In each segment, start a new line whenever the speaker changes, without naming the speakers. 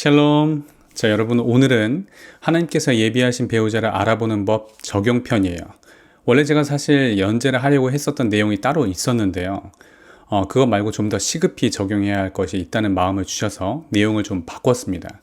샬롬. 자, 여러분, 오늘은 하나님께서 예비하신 배우자를 알아보는 법 적용편이에요. 원래 제가 사실 연재를 하려고 했었던 내용이 따로 있었는데요. 어, 그것 말고 좀 더 시급히 적용해야 할 것이 있다는 마음을 주셔서 내용을 좀 바꿨습니다.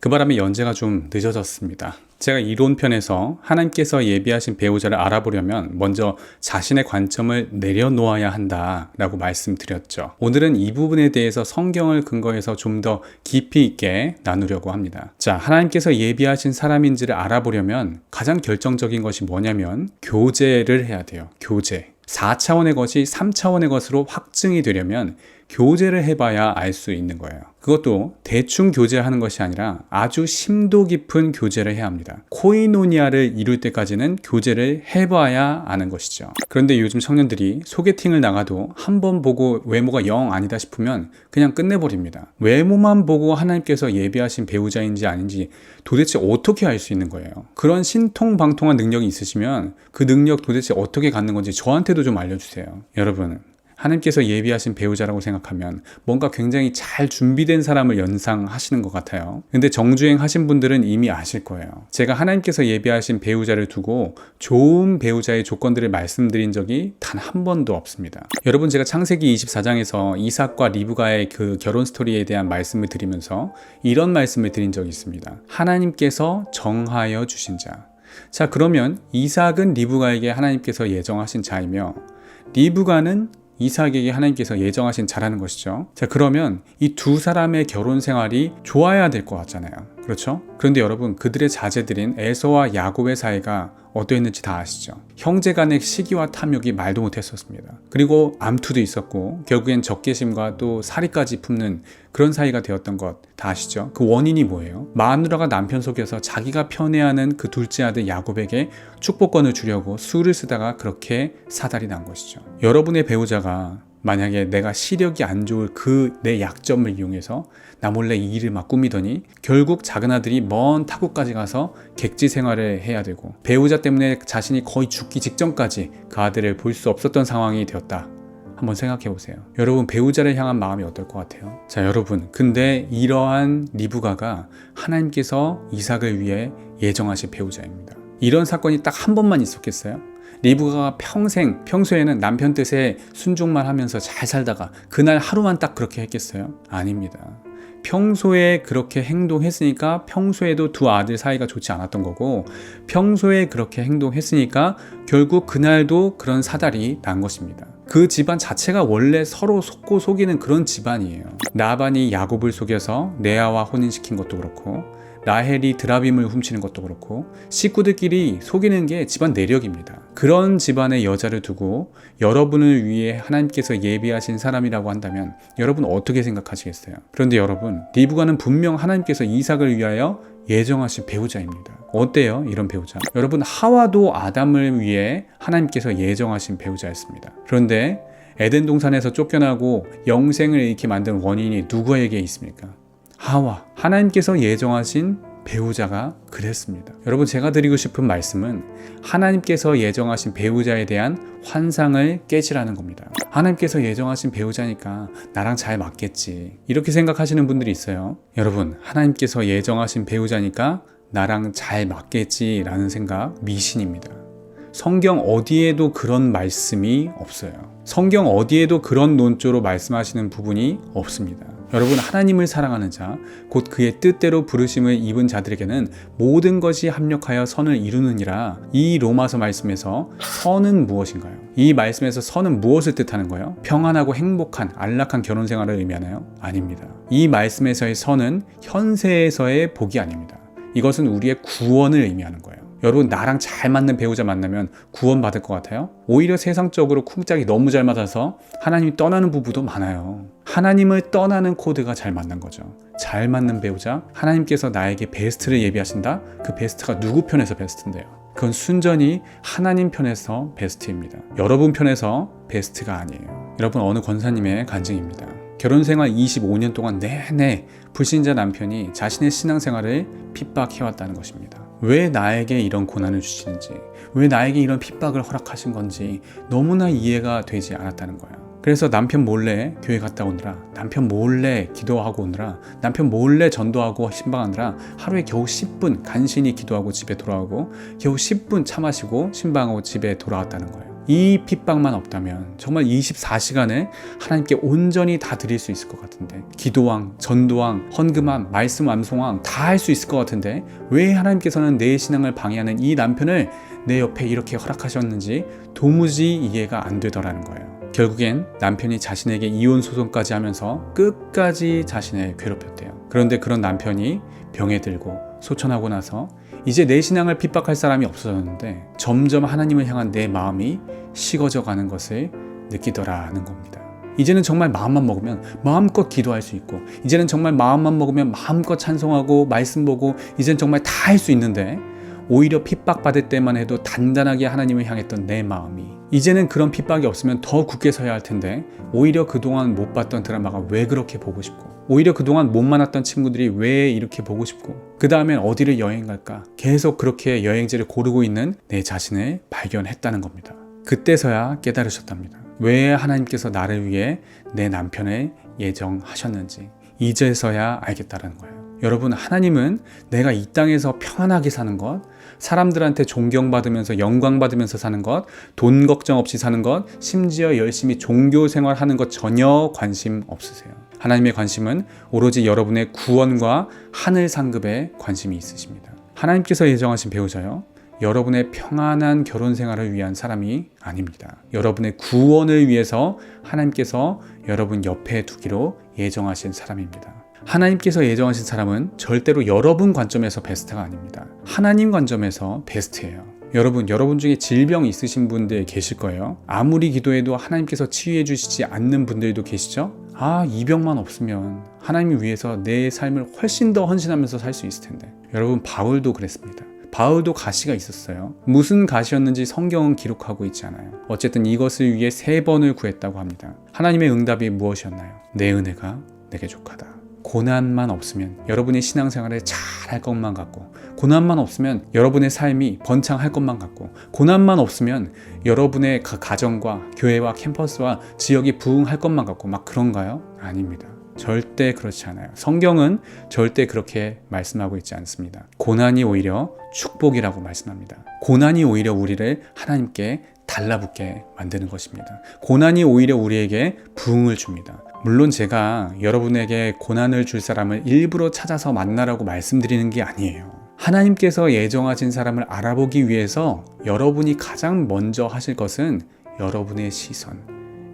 그 바람에 연재가 좀 늦어졌습니다. 제가 이론편에서 하나님께서 예비하신 배우자를 알아보려면 먼저 자신의 관점을 내려놓아야 한다라고 말씀드렸죠. 오늘은 이 부분에 대해서 성경을 근거해서 좀 더 깊이 있게 나누려고 합니다. 자, 하나님께서 예비하신 사람인지를 알아보려면 가장 결정적인 것이 뭐냐면 교제를 해야 돼요. 교제. 4차원의 것이 3차원의 것으로 확증이 되려면 교제를 해봐야 알 수 있는 거예요. 그것도 대충 교제하는 것이 아니라 아주 심도 깊은 교제를 해야 합니다. 코이노니아를 이룰 때까지는 교제를 해봐야 아는 것이죠. 그런데 요즘 청년들이 소개팅을 나가도 한 번 보고 외모가 영 아니다 싶으면 그냥 끝내버립니다. 외모만 보고 하나님께서 예비하신 배우자인지 아닌지 도대체 어떻게 알 수 있는 거예요? 그런 신통방통한 능력이 있으시면 그 능력 도대체 어떻게 갖는 건지 저한테도 좀 알려주세요. 여러분, 하나님께서 예비하신 배우자라고 생각하면 뭔가 굉장히 잘 준비된 사람을 연상하시는 것 같아요. 근데 정주행 하신 분들은 이미 아실 거예요. 제가 하나님께서 예비하신 배우자를 두고 좋은 배우자의 조건들을 말씀드린 적이 단 한 번도 없습니다. 여러분 제가 창세기 24장에서 이삭과 리브가의 그 결혼 스토리에 대한 말씀을 드리면서 이런 말씀을 드린 적이 있습니다. 하나님께서 정하여 주신 자. 자, 그러면 이삭은 리브가에게 하나님께서 예정하신 자이며 리브가는 이삭에게 하나님께서 예정하신 자라는 것이죠. 자, 그러면 이 두 사람의 결혼 생활이 좋아야 될 것 같잖아요. 그렇죠? 그런데 여러분, 그들의 자제들인 에서와 야곱의 사이가 어떠했는지 다 아시죠? 형제 간의 시기와 탐욕이 말도 못했었습니다. 그리고 암투도 있었고 결국엔 적개심과 또 사리까지 품는 그런 사이가 되었던 것 다 아시죠? 그 원인이 뭐예요? 마누라가 남편 속에서 자기가 편애하는 그 둘째 아들 야곱에게 축복권을 주려고 수를 쓰다가 그렇게 사달이 난 것이죠. 여러분의 배우자가 만약에 내가 시력이 안 좋을 그 내 약점을 이용해서 나 몰래 이 일을 막 꾸미더니 결국 작은 아들이 먼 타국까지 가서 객지 생활을 해야 되고 배우자 때문에 자신이 거의 죽기 직전까지 그 아들을 볼 수 없었던 상황이 되었다. 한번 생각해 보세요. 여러분 배우자를 향한 마음이 어떨 것 같아요? 자, 여러분. 근데 이러한 리브가가 하나님께서 이삭을 위해 예정하신 배우자입니다. 이런 사건이 딱 한 번만 있었겠어요? 리브가가 평생 평소에는 남편 뜻에 순종만 하면서 잘 살다가 그날 하루만 딱 그렇게 했겠어요? 아닙니다. 평소에 그렇게 행동했으니까 평소에도 두 아들 사이가 좋지 않았던 거고 평소에 그렇게 행동했으니까 결국 그날도 그런 사달이 난 것입니다. 그 집안 자체가 원래 서로 속고 속이는 그런 집안이에요. 나반이 야곱을 속여서 레아와 혼인시킨 것도 그렇고 라헬이 드라빔을 훔치는 것도 그렇고 식구들끼리 속이는 게 집안 내력입니다. 그런 집안의 여자를 두고 여러분을 위해 하나님께서 예비하신 사람이라고 한다면 여러분 어떻게 생각하시겠어요? 그런데 여러분 리브가는 분명 하나님께서 이삭을 위하여 예정하신 배우자입니다. 어때요? 이런 배우자. 여러분 하와도 아담을 위해 하나님께서 예정하신 배우자였습니다. 그런데 에덴 동산에서 쫓겨나고 영생을 잃게 만든 원인이 누구에게 있습니까? 하와 하나님께서 예정하신 배우자가 그랬습니다. 여러분 제가 드리고 싶은 말씀은 하나님께서 예정하신 배우자에 대한 환상을 깨지라는 겁니다. 하나님께서 예정하신 배우자니까 나랑 잘 맞겠지. 이렇게 생각하시는 분들이 있어요. 여러분 하나님께서 예정하신 배우자니까 나랑 잘 맞겠지라는 생각 미신입니다. 성경 어디에도 그런 말씀이 없어요. 성경 어디에도 그런 논조로 말씀하시는 부분이 없습니다. 여러분 하나님을 사랑하는 자, 곧 그의 뜻대로 부르심을 입은 자들에게는 모든 것이 합력하여 선을 이루느니라. 이 로마서 말씀에서 선은 무엇인가요? 이 말씀에서 선은 무엇을 뜻하는 거예요? 평안하고 행복한 안락한 결혼 생활을 의미하나요? 아닙니다. 이 말씀에서의 선은 현세에서의 복이 아닙니다. 이것은 우리의 구원을 의미하는 거예요. 여러분 나랑 잘 맞는 배우자 만나면 구원 받을 것 같아요? 오히려 세상적으로 쿵짝이 너무 잘 맞아서 하나님이 떠나는 부부도 많아요. 하나님을 떠나는 코드가 잘 맞는 거죠. 잘 맞는 배우자, 하나님께서 나에게 베스트를 예비하신다? 그 베스트가 누구 편에서 베스트인데요? 그건 순전히 하나님 편에서 베스트입니다. 여러분 편에서 베스트가 아니에요. 여러분 어느 권사님의 간증입니다. 결혼 생활 25년 동안 내내 불신자 남편이 자신의 신앙생활을 핍박해왔다는 것입니다. 왜 나에게 이런 고난을 주시는지, 왜 나에게 이런 핍박을 허락하신 건지 너무나 이해가 되지 않았다는 거예요. 그래서 남편 몰래 교회 갔다 오느라 남편 몰래 기도하고 오느라 남편 몰래 전도하고 신방하느라 하루에 겨우 10분 간신히 기도하고 집에 돌아오고 겨우 10분 차 마시고 신방하고 집에 돌아왔다는 거예요. 이 핍박만 없다면 정말 24시간을 하나님께 온전히 다 드릴 수 있을 것 같은데 기도왕, 전도왕, 헌금왕, 말씀 암송왕 다 할 수 있을 것 같은데 왜 하나님께서는 내 신앙을 방해하는 이 남편을 내 옆에 이렇게 허락하셨는지 도무지 이해가 안 되더라는 거예요. 결국엔 남편이 자신에게 이혼 소송까지 하면서 끝까지 자신을 괴롭혔대요. 그런데 그런 남편이 병에 들고 소천하고 나서 이제 내 신앙을 핍박할 사람이 없어졌는데 점점 하나님을 향한 내 마음이 식어져 가는 것을 느끼더라는 겁니다. 이제는 정말 마음만 먹으면 마음껏 기도할 수 있고 이제는 정말 마음만 먹으면 마음껏 찬송하고 말씀 보고 이제는 정말 다 할 수 있는데 오히려 핍박받을 때만 해도 단단하게 하나님을 향했던 내 마음이 이제는 그런 핍박이 없으면 더 굳게 서야 할 텐데 오히려 그동안 못 봤던 드라마가 왜 그렇게 보고 싶고 오히려 그동안 못 만났던 친구들이 왜 이렇게 보고 싶고 그 다음엔 어디를 여행 갈까 계속 그렇게 여행지를 고르고 있는 내 자신을 발견했다는 겁니다. 그때서야 깨달으셨답니다. 왜 하나님께서 나를 위해 내 남편을 예정하셨는지 이제서야 알겠다는 거예요. 여러분, 하나님은 내가 이 땅에서 평안하게 사는 것, 사람들한테 존경받으면서 영광받으면서 사는 것, 돈 걱정 없이 사는 것, 심지어 열심히 종교 생활하는 것 전혀 관심 없으세요. 하나님의 관심은 오로지 여러분의 구원과 하늘 상급에 관심이 있으십니다. 하나님께서 예정하신 배우자요. 여러분의 평안한 결혼 생활을 위한 사람이 아닙니다. 여러분의 구원을 위해서 하나님께서 여러분 옆에 두기로 예정하신 사람입니다. 하나님께서 예정하신 사람은 절대로 여러분 관점에서 베스트가 아닙니다. 하나님 관점에서 베스트예요. 여러분, 여러분 중에 질병 있으신 분들 계실 거예요. 아무리 기도해도 하나님께서 치유해 주시지 않는 분들도 계시죠? 아, 이 병만 없으면 하나님을 위해서 내 삶을 훨씬 더 헌신하면서 살 수 있을 텐데. 여러분, 바울도 그랬습니다. 바울도 가시가 있었어요. 무슨 가시였는지 성경은 기록하고 있지 않아요. 어쨌든 이것을 위해 세 번을 구했다고 합니다. 하나님의 응답이 무엇이었나요? 내 은혜가 내게 족하다. 고난만 없으면 여러분의 신앙생활을 잘할 것만 같고 고난만 없으면 여러분의 삶이 번창할 것만 같고 고난만 없으면 여러분의 그 가정과 교회와 캠퍼스와 지역이 부흥할 것만 같고 막 그런가요? 아닙니다. 절대 그렇지 않아요. 성경은 절대 그렇게 말씀하고 있지 않습니다. 고난이 오히려 축복이라고 말씀합니다. 고난이 오히려 우리를 하나님께 달라붙게 만드는 것입니다. 고난이 오히려 우리에게 부흥을 줍니다. 물론 제가 여러분에게 고난을 줄 사람을 일부러 찾아서 만나라고 말씀드리는 게 아니에요. 하나님께서 예정하신 사람을 알아보기 위해서 여러분이 가장 먼저 하실 것은 여러분의 시선,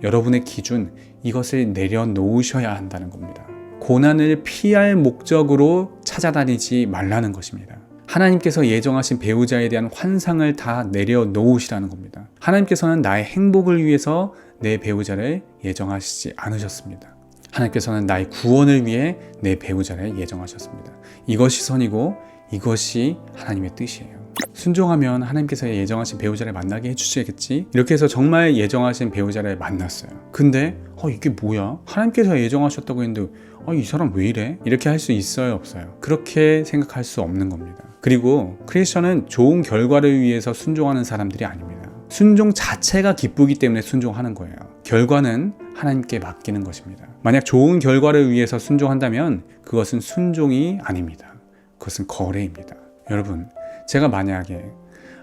여러분의 기준, 이것을 내려놓으셔야 한다는 겁니다. 고난을 피할 목적으로 찾아다니지 말라는 것입니다. 하나님께서 예정하신 배우자에 대한 환상을 다 내려놓으시라는 겁니다. 하나님께서는 나의 행복을 위해서 내 배우자를 예정하시지 않으셨습니다. 하나님께서는 나의 구원을 위해 내 배우자를 예정하셨습니다. 이것이 선이고 이것이 하나님의 뜻이에요. 순종하면 하나님께서 예정하신 배우자를 만나게 해주시겠지? 이렇게 해서 정말 예정하신 배우자를 만났어요. 근데 어, 이게 뭐야? 하나님께서 예정하셨다고 했는데 어, 이 사람 왜 이래? 이렇게 할 수 있어요, 없어요? 그렇게 생각할 수 없는 겁니다. 그리고 크리스천은 좋은 결과를 위해서 순종하는 사람들이 아닙니다. 순종 자체가 기쁘기 때문에 순종하는 거예요. 결과는 하나님께 맡기는 것입니다. 만약 좋은 결과를 위해서 순종한다면 그것은 순종이 아닙니다. 그것은 거래입니다. 여러분, 제가 만약에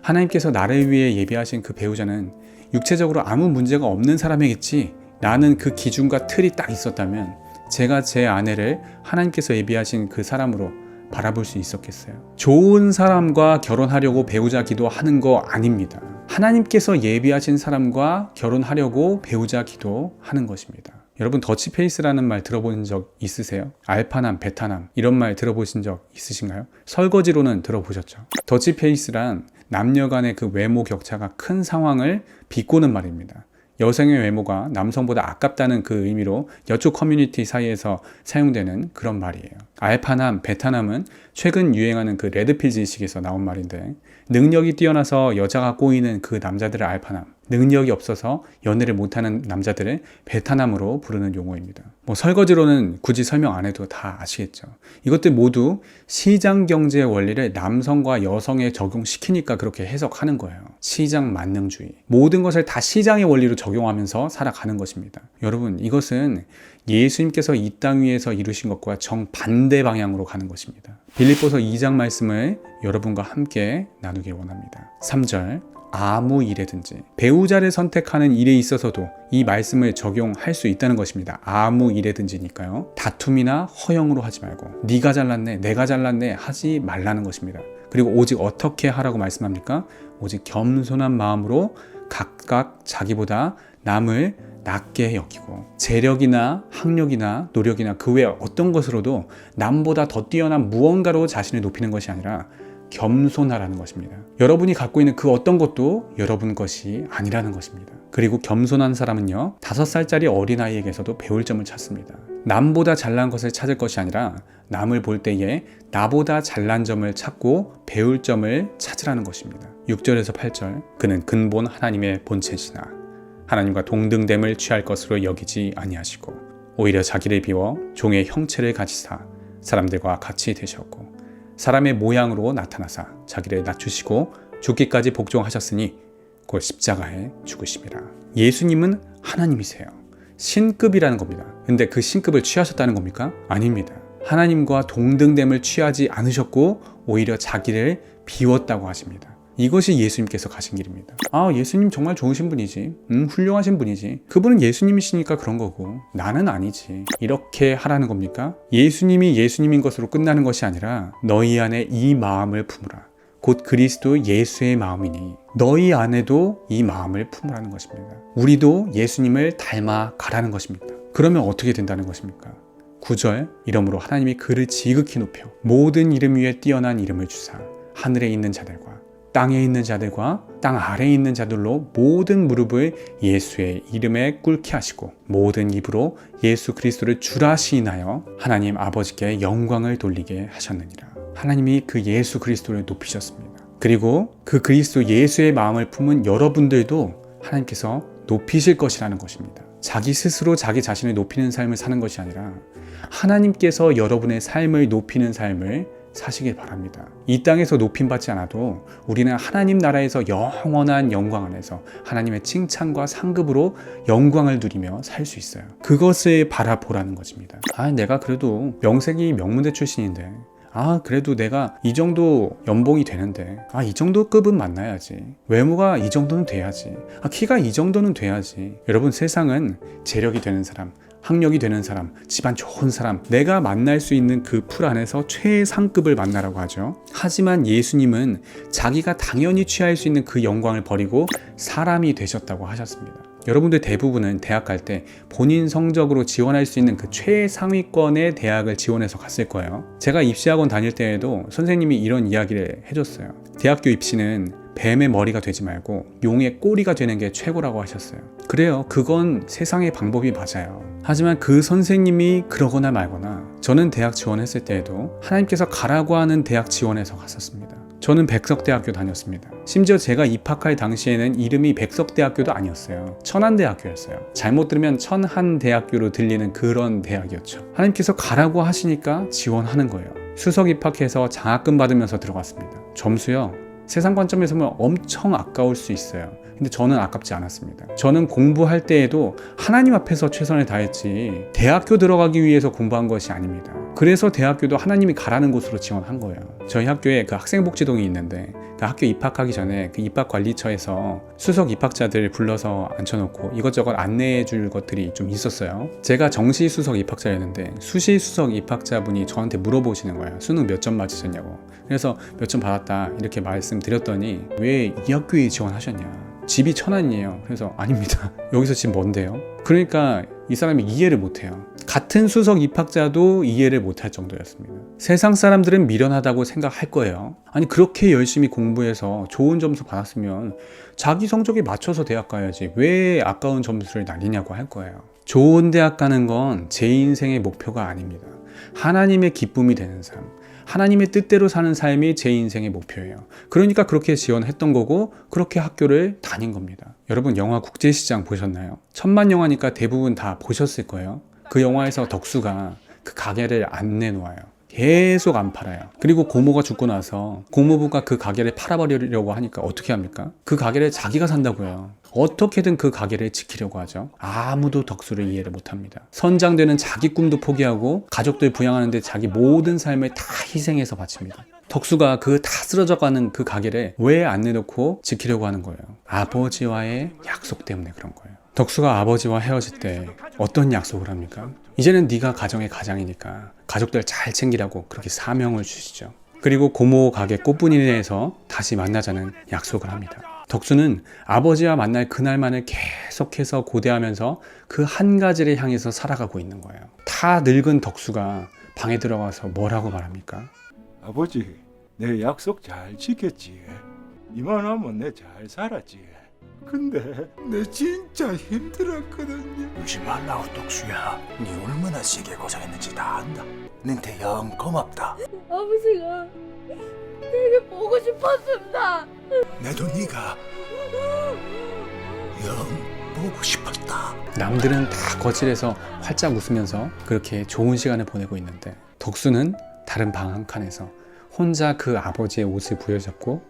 하나님께서 나를 위해 예비하신 그 배우자는 육체적으로 아무 문제가 없는 사람이겠지 나는 그 기준과 틀이 딱 있었다면 제가 제 아내를 하나님께서 예비하신 그 사람으로 바라볼 수 있었겠어요. 좋은 사람과 결혼하려고 배우자 기도하는 거 아닙니다. 하나님께서 예비하신 사람과 결혼하려고 배우자 기도하는 것입니다. 여러분 더치페이스라는 말 들어본 적 있으세요? 알파남, 베타남 이런 말 들어보신 적 있으신가요? 설거지로는 들어보셨죠? 더치페이스란 남녀 간의 그 외모 격차가 큰 상황을 비꼬는 말입니다. 여성의 외모가 남성보다 아깝다는 그 의미로 여쪽 커뮤니티 사이에서 사용되는 그런 말이에요. 알파남, 베타남은 최근 유행하는 그 레드필 지식에서 나온 말인데 능력이 뛰어나서 여자가 꼬이는 그 남자들을 알파남, 능력이 없어서 연애를 못하는 남자들을 베타남으로 부르는 용어입니다. 뭐 설거지로는 굳이 설명 안 해도 다 아시겠죠. 이것들 모두 시장 경제의 원리를 남성과 여성에 적용시키니까 그렇게 해석하는 거예요. 시장 만능주의. 모든 것을 다 시장의 원리로 적용하면서 살아가는 것입니다. 여러분, 이것은 예수님께서 이 땅 위에서 이루신 것과 정반대 방향으로 가는 것입니다. 빌립보서 2장 말씀을 여러분과 함께 나누길 원합니다. 3절 아무 일에든지 배우자를 선택하는 일에 있어서도 이 말씀을 적용할 수 있다는 것입니다. 아무 일에든지니까요. 다툼이나 허영으로 하지 말고 네가 잘났네, 내가 잘났네 하지 말라는 것입니다. 그리고 오직 어떻게 하라고 말씀합니까? 오직 겸손한 마음으로 각각 자기보다 남을 낮게 여기고 재력이나 학력이나 노력이나 그 외 어떤 것으로도 남보다 더 뛰어난 무언가로 자신을 높이는 것이 아니라 겸손하라는 것입니다. 여러분이 갖고 있는 그 어떤 것도 여러분 것이 아니라는 것입니다. 그리고 겸손한 사람은요, 다섯 살짜리 어린아이에게서도 배울 점을 찾습니다. 남보다 잘난 것을 찾을 것이 아니라 남을 볼 때에 나보다 잘난 점을 찾고 배울 점을 찾으라는 것입니다. 6절에서 8절, 그는 근본 하나님의 본체시나 하나님과 동등됨을 취할 것으로 여기지 아니하시고 오히려 자기를 비워 종의 형체를 가지사 사람들과 같이 되셨고 사람의 모양으로 나타나사 자기를 낮추시고 죽기까지 복종하셨으니 곧 십자가에 죽으심이라. 예수님은 하나님이세요. 신급이라는 겁니다. 근데 그 신급을 취하셨다는 겁니까? 아닙니다. 하나님과 동등됨을 취하지 않으셨고 오히려 자기를 비웠다고 하십니다. 이것이 예수님께서 가신 길입니다. 아, 예수님 정말 좋으신 분이지. 음, 훌륭하신 분이지. 그분은 예수님이시니까 그런 거고. 나는 아니지. 이렇게 하라는 겁니까? 예수님이 예수님인 것으로 끝나는 것이 아니라 너희 안에 이 마음을 품으라. 곧 그리스도 예수의 마음이니 너희 안에도 이 마음을 품으라는 것입니다. 우리도 예수님을 닮아 가라는 것입니다. 그러면 어떻게 된다는 것입니까? 9절 이러므로 하나님이 그를 지극히 높여 모든 이름 위에 뛰어난 이름을 주사 하늘에 있는 자들과 땅에 있는 자들과 땅 아래에 있는 자들로 모든 무릎을 예수의 이름에 꿇게 하시고 모든 입으로 예수 그리스도를 주라 시인하여 하나님 아버지께 영광을 돌리게 하셨느니라. 하나님이 그 예수 그리스도를 높이셨습니다. 그리고 그 그리스도 예수의 마음을 품은 여러분들도 하나님께서 높이실 것이라는 것입니다. 자기 스스로 자기 자신을 높이는 삶을 사는 것이 아니라 하나님께서 여러분의 삶을 높이는 삶을 사시길 바랍니다. 이 땅에서 높임 받지 않아도 우리는 하나님 나라에서 영원한 영광 안에서 하나님의 칭찬과 상급으로 영광을 누리며 살 수 있어요. 그것을 바라보라는 것입니다. 아, 내가 그래도 명색이 명문대 출신인데 아, 그래도 내가 이 정도 연봉이 되는데, 아, 이 정도 급은 만나야지. 외모가 이 정도는 돼야지. 아, 키가 이 정도는 돼야지. 여러분, 세상은 재력이 되는 사람, 학력이 되는 사람, 집안 좋은 사람, 내가 만날 수 있는 그 풀 안에서 최상급을 만나라고 하죠. 하지만 예수님은 자기가 당연히 취할 수 있는 그 영광을 버리고 사람이 되셨다고 하셨습니다. 여러분들 대부분은 대학 갈 때 본인 성적으로 지원할 수 있는 그 최상위권의 대학을 지원해서 갔을 거예요. 제가 입시학원 다닐 때에도 선생님이 이런 이야기를 해줬어요. 대학교 입시는 뱀의 머리가 되지 말고 용의 꼬리가 되는 게 최고라고 하셨어요. 그래요. 그건 세상의 방법이 맞아요. 하지만 그 선생님이 그러거나 말거나 저는 대학 지원했을 때에도 하나님께서 가라고 하는 대학 지원해서 갔었습니다. 저는 백석대학교 다녔습니다. 심지어 제가 입학할 당시에는 이름이 백석대학교도 아니었어요. 천안대학교였어요. 잘못 들으면 천한대학교로 들리는 그런 대학이었죠. 하나님께서 가라고 하시니까 지원하는 거예요. 수석 입학해서 장학금 받으면서 들어갔습니다. 점수요. 세상 관점에서 보면 엄청 아까울 수 있어요. 근데 저는 아깝지 않았습니다. 저는 공부할 때에도 하나님 앞에서 최선을 다했지 대학교 들어가기 위해서 공부한 것이 아닙니다. 그래서 대학교도 하나님이 가라는 곳으로 지원한 거예요. 저희 학교에 그 학생복지동이 있는데 그 학교 입학하기 전에 그 입학관리처에서 수석 입학자들 불러서 앉혀놓고 이것저것 안내해 줄 것들이 좀 있었어요. 제가 정시 수석 입학자였는데 수시 수석 입학자분이 저한테 물어보시는 거예요. 수능 몇 점 맞으셨냐고. 그래서 몇 점 받았다 이렇게 말씀드렸더니 왜 이 학교에 지원하셨냐. 집이 천안이에요. 그래서 아닙니다. 여기서 집 뭔데요? 그러니까 이 사람이 이해를 못해요. 같은 수석 입학자도 이해를 못할 정도였습니다. 세상 사람들은 미련하다고 생각할 거예요. 아니 그렇게 열심히 공부해서 좋은 점수 받았으면 자기 성적에 맞춰서 대학 가야지 왜 아까운 점수를 날리냐고 할 거예요. 좋은 대학 가는 건 제 인생의 목표가 아닙니다. 하나님의 기쁨이 되는 삶, 하나님의 뜻대로 사는 삶이 제 인생의 목표예요. 그러니까 그렇게 지원했던 거고 그렇게 학교를 다닌 겁니다. 여러분 영화 국제시장 보셨나요? 천만 영화니까 대부분 다 보셨을 거예요. 그 영화에서 덕수가 그 가게를 안 내놓아요. 계속 안 팔아요. 그리고 고모가 죽고 나서 고모부가 그 가게를 팔아버리려고 하니까 어떻게 합니까? 그 가게를 자기가 산다고요. 어떻게든 그 가게를 지키려고 하죠. 아무도 덕수를 이해를 못합니다. 선장되는 자기 꿈도 포기하고 가족들 부양하는데 자기 모든 삶을 다 희생해서 바칩니다. 덕수가 그 다 쓰러져가는 그 가게를 왜 안 내놓고 지키려고 하는 거예요? 아버지와의 약속 때문에 그런 거예요. 덕수가 아버지와 헤어질 때 어떤 약속을 합니까? 이제는 네가 가정의 가장이니까 가족들 잘 챙기라고 그렇게 사명을 주시죠. 그리고 고모 가게 꽃분이네에서 다시 만나자는 약속을 합니다. 덕수는 아버지와 만날 그날만을 계속해서 고대하면서 그 한 가지를 향해서 살아가고 있는 거예요. 다 늙은 덕수가 방에 들어가서 뭐라고 말합니까?
아버지, 내 약속 잘 지켰지. 이만하면 내 잘 살았지. 근데 내 진짜 힘들었거든요.
울지 말라고 독수야 니 얼마나 세게 고생했는지 다 안다 너한테 영 고맙다
아버지가 되게 보고 싶었습니다.
내도 네가 영 보고 싶었다
남들은 다 거칠해서 활짝 웃으면서 그렇게 좋은 시간을 보내고 있는데 덕수는 다른 방 한 칸에서 혼자 그 아버지의 옷을 부여잡고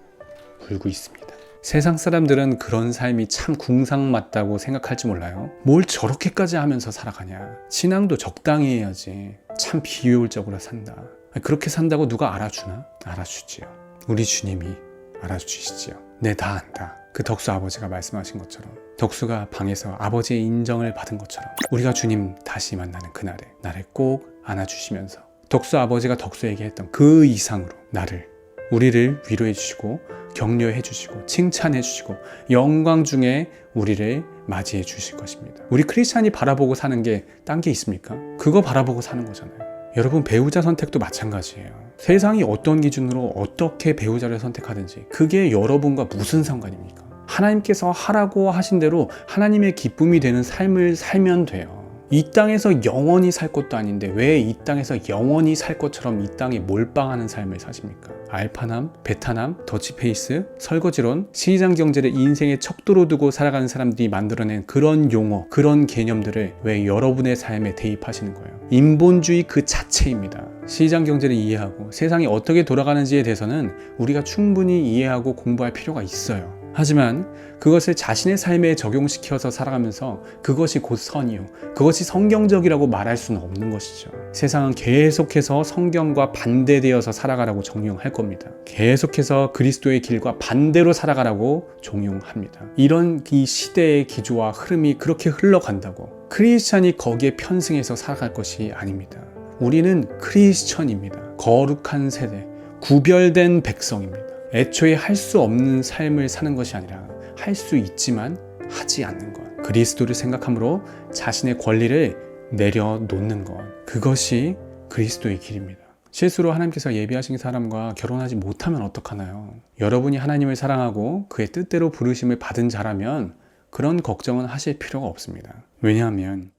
울고 있습니다. 세상 사람들은 그런 삶이 참 궁상맞다고 생각할지 몰라요. 뭘 저렇게까지 하면서 살아가냐. 신앙도 적당히 해야지. 참 비효율적으로 산다. 그렇게 산다고 누가 알아주나? 알아주지요. 우리 주님이 알아주시지요. 네, 다 안다. 그 덕수 아버지가 말씀하신 것처럼 덕수가 방에서 아버지의 인정을 받은 것처럼 우리가 주님 다시 만나는 그날에 나를 꼭 안아주시면서 덕수 아버지가 덕수에게 했던 그 이상으로 나를 우리를 위로해 주시고 격려해 주시고 칭찬해 주시고 영광 중에 우리를 맞이해 주실 것입니다. 우리 크리스찬이 바라보고 사는 게 딴 게 있습니까? 그거 바라보고 사는 거잖아요. 여러분 배우자 선택도 마찬가지예요. 세상이 어떤 기준으로 어떻게 배우자를 선택하든지 그게 여러분과 무슨 상관입니까? 하나님께서 하라고 하신 대로 하나님의 기쁨이 되는 삶을 살면 돼요. 이 땅에서 영원히 살 것도 아닌데 왜 이 땅에서 영원히 살 것처럼 이 땅에 몰빵하는 삶을 사십니까? 알파남, 베타남, 더치페이스, 설거지론, 시장 경제를 인생의 척도로 두고 살아가는 사람들이 만들어낸 그런 용어, 그런 개념들을 왜 여러분의 삶에 대입하시는 거예요? 인본주의 그 자체입니다. 시장 경제를 이해하고 세상이 어떻게 돌아가는지에 대해서는 우리가 충분히 이해하고 공부할 필요가 있어요. 하지만 그것을 자신의 삶에 적용시켜서 살아가면서 그것이 곧 선이요. 그것이 성경적이라고 말할 수는 없는 것이죠. 세상은 계속해서 성경과 반대되어서 살아가라고 정용할 겁니다. 계속해서 그리스도의 길과 반대로 살아가라고 종용합니다. 이런 이 시대의 기조와 흐름이 그렇게 흘러간다고 크리스찬이 거기에 편승해서 살아갈 것이 아닙니다. 우리는 크리스천입니다. 거룩한 세대, 구별된 백성입니다. 애초에 할 수 없는 삶을 사는 것이 아니라 할 수 있지만 하지 않는 것. 그리스도를 생각함으로 자신의 권리를 내려놓는 것. 그것이 그리스도의 길입니다. 실수로 하나님께서 예비하신 사람과 결혼하지 못하면 어떡하나요? 여러분이 하나님을 사랑하고 그의 뜻대로 부르심을 받은 자라면 그런 걱정은 하실 필요가 없습니다. 왜냐하면